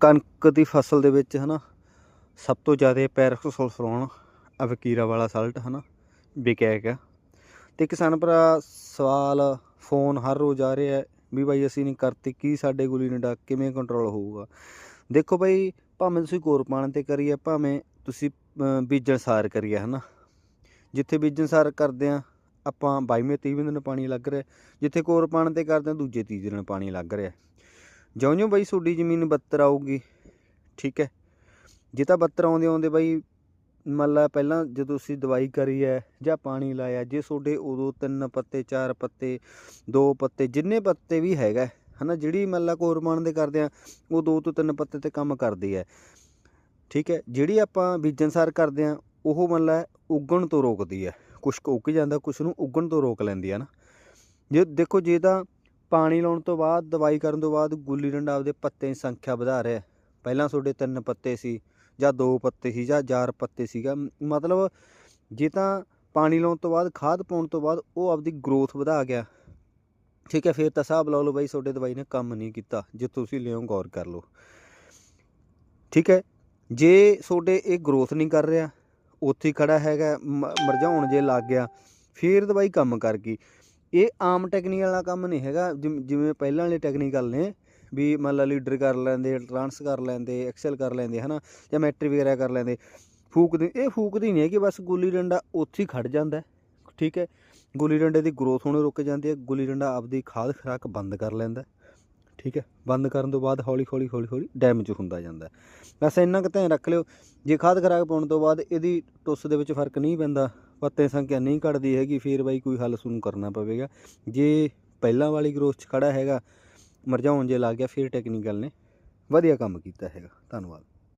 ਕਣਕ ਦੀ ਫਸਲ ਦੇ ਵਿੱਚ ਹਨਾ ਸਭ ਤੋਂ ਜ਼ਿਆਦਾ ਪੈਰਾਕਸੋਲਫਰੋਨ ਅਵਕੀਰਾ ਵਾਲਾ ਸਾਲਟ ਹਨਾ ਵਿਕਿਆ ਹੈਗਾ ਤੇ ਕਿਸਾਨ ਭਰਾ, ਸਵਾਲ, ਫੋਨ ਹਰ ਰੋਜ਼ ਆ ਰਿਹਾ ਵੀ ਬਾਈ ਅਸੀਂ ਨਹੀਂ ਕਰਤੀ, ਕੀ ਸਾਡੇ ਗੁੱਲੀ ਡੰਡਾ ਕਿਵੇਂ ਕੰਟਰੋਲ ਹੋਊਗਾ? ਦੇਖੋ ਬਾਈ, ਭਾਵੇਂ ਤੁਸੀਂ ਕੋਰਪਾਨ ਤੇ ਕਰੀਏ, ਭਾਵੇਂ ਤੁਸੀਂ ਬੀਜਣ ਸਾਰ ਕਰੀਏ ਹਨਾ। ਜਿੱਥੇ ਬੀਜਣ ਸਾਰ ਕਰਦੇ ਆ ਆਪਾਂ 22ਵੇਂ 30ਵੇਂ ਦਿਨ ਪਾਣੀ ਲੱਗ ਰਿਹਾ ਜਿੱਥੇ ਕੋਰ ਕੋਰਪਾਨ ਤੇ ਕਰਦੇ ਆ ਦੂਜੇ ਤੀਜੇ ਦਿਨ ਪਾਣੀ ਲੱਗ ਰਿਹਾ ਜਿਉਂ-ਜਿਉਂ ਬਾਈ, ਤੁਹਾਡੀ ਜ਼ਮੀਨ ਬੱਤਰ ਆਊਗੀ, ਠੀਕ ਹੈ। ਜੇ ਤਾਂ ਬੱਤਰ ਆਉਂਦੇ ਆਉਂਦੇ ਬਾਈ, ਮੰਨ ਲਾ ਪਹਿਲਾਂ ਜਦੋਂ ਤੁਸੀਂ ਦਵਾਈ ਕਰੀ ਹੈ ਜਾਂ ਪਾਣੀ ਲਾਇਆ, ਜੇ ਤੁਹਾਡੇ ਉਦੋਂ ਤਿੰਨ ਪੱਤੇ, ਚਾਰ ਪੱਤੇ, ਦੋ ਪੱਤੇ, ਜਿੰਨੇ ਪੱਤੇ ਵੀ ਹੈਗਾ ਹਨਾ, ਜਿਹੜੀ ਮੰਨ ਲਾ ਕੋਰਮਾਨ ਦੇ ਕਰਦੇ ਆ ਉਹ ਦੋ ਤੋਂ ਤਿੰਨ ਪੱਤੇ ਤੇ ਕੰਮ ਕਰਦੀ ਹੈ, ਠੀਕ ਹੈ। ਜਿਹੜੀ ਆਪਾਂ ਬੀਜਣਸਾਰ ਕਰਦੇ ਆ ਉਹ ਮੰਨ ਲਾ ਉਗਣ ਤੋਂ ਰੋਕਦੀ ਹੈ, ਕੁਛ ਕੁ ਉੱਗ ਜਾਂਦਾ, ਕੁਛ ਨੂੰ ਉੱਗਣ ਤੋਂ ਰੋਕ ਲੈਂਦੀ ਹੈ ਨਾ। ਜੇ ਦੇਖੋ, ਜੇ ਤਾਂ ਪਾਣੀ ਲਾਉਣ ਤੋਂ ਬਾਅਦ, ਦਵਾਈ ਕਰਨ ਤੋਂ ਬਾਅਦ ਗੁੱਲੀ ਡੰਡਾ ਆਪਦੇ ਪੱਤੇ ਦੀ ਸੰਖਿਆ ਵਧਾ ਰਿਹਾ ਪਹਿਲਾਂ ਤੁਹਾਡੇ ਤਿੰਨ ਪੱਤੇ ਸੀ, ਜਾਂ ਦੋ ਪੱਤੇ ਸੀ, ਜਾਂ ਚਾਰ ਪੱਤੇ ਸੀਗਾ। ਮਤਲਬ ਜੇ ਤਾਂ ਪਾਣੀ ਲਾਉਣ ਤੋਂ ਬਾਅਦ, ਖਾਦ ਪਾਉਣ ਤੋਂ ਬਾਅਦ ਉਹ ਆਪਦੀ ਗਰੋਥ ਵਧਾ ਗਿਆ। ਠੀਕ ਹੈ, ਫਿਰ ਤਾਂ ਹਿਸਾਬ ਲਾ ਲਓ ਬਾਈ ਤੁਹਾਡੇ ਦਵਾਈ ਨੇ ਕੰਮ ਨਹੀਂ ਕੀਤਾ। ਜੇ ਤੁਸੀਂ ਲਿਓ, ਗੌਰ ਕਰ ਲਓ। ਠੀਕ ਹੈ, ਜੇ ਤੁਹਾਡੇ ਇਹ ਗਰੋਥ ਨਹੀਂ ਕਰ ਰਿਹਾ, ਉੱਥੇ ਹੀ ਖੜਾ ਹੈਗਾ, ਮ- ਮਰਝਾਉਣ ਜੇ ਲੱਗ ਗਿਆ, ਫਿਰ ਦਵਾਈ ਕੰਮ ਕਰ ਗਈ। ਇਹ ਆਮ ਟੈਕਨੀਕ ਵਾਲਾ ਕੰਮ ਨਹੀਂ ਹੈਗਾ। ਜਿਵ- ਜਿਵੇਂ ਪਹਿਲਾਂ ਵਾਲੇ ਟੈਕਨੀਕਲ ਨੇ, ਵੀ ਮੰਨ ਲਾ ਲੀਡਰ ਕਰ ਲੈਂਦੇ ਟਰਾਂਸ ਕਰ ਲੈਂਦੇ ਐਕਸਲ ਕਰ ਲੈਂਦੇ, ਹਨਾ, ਜਾਂ ਮੈਟਰੀ ਵਗੈਰਾ ਕਰ ਲੈਂਦੇ। ਫੂਕਦੇ, ਇਹ ਫੂਕਦੀ ਨਹੀਂ ਹੈ ਕਿ ਬਸ ਗੁੱਲੀ ਡੰਡਾ ਉੱਥੇ ਹੀ ਖੜ ਜਾਂਦਾ ਠੀਕ ਹੈ। ਗੁੱਲੀ ਡੰਡੇ ਦੀ ਗਰੋਥ ਹੋਣੋਂ ਰੁਕ ਜਾਂਦੀ ਹੈ, ਗੁੱਲੀ ਡੰਡਾ ਆਪਦੀ ਖਾਦ ਖੁਰਾਕ ਬੰਦ ਕਰ ਲੈਂਦਾ ਠੀਕ ਹੈ। ਬੰਦ ਕਰਨ ਤੋਂ ਬਾਅਦ ਹੌਲੀ ਹੌਲੀ ਹੌਲੀ ਹੌਲੀ ਡੈਮੇਜ ਹੁੰਦਾ ਜਾਂਦਾ ਹੈ। ਬਸ ਇੰਨਾ ਕੁ ਧਿਆਨ ਰੱਖ ਲਿਓ, ਜੇ ਖਾਦ ਖੁਰਾਕ ਪਾਉਣ ਤੋਂ ਬਾਅਦ ਇਹਦੀ ਟੁੱਸ ਦੇ ਵਿੱਚ ਫ਼ਰਕ ਨਹੀਂ ਪੈਂਦਾ। ਪੱਤੇ ਸੰਖਿਆ ਨਹੀਂ ਘਟਦੀ ਹੈਗੀ, ਫਿਰ ਬਾਈ ਕੋਈ ਹੱਲ ਸੁਣ ਕਰਨਾ ਪਵੇਗਾ। ਜੇ ਪਹਿਲਾਂ ਵਾਲੀ ਗਰੋਥ 'ਚ ਖੜਾ ਹੈਗਾ ਮਰਝਾਉਣ ਜੇ ਲੱਗ ਗਿਆ, ਫਿਰ ਟੈਕਨੀਕਲ ਨੇ। ਵਧੀਆ ਕੰਮ ਕੀਤਾ ਹੈਗਾ। ਧੰਨਵਾਦ।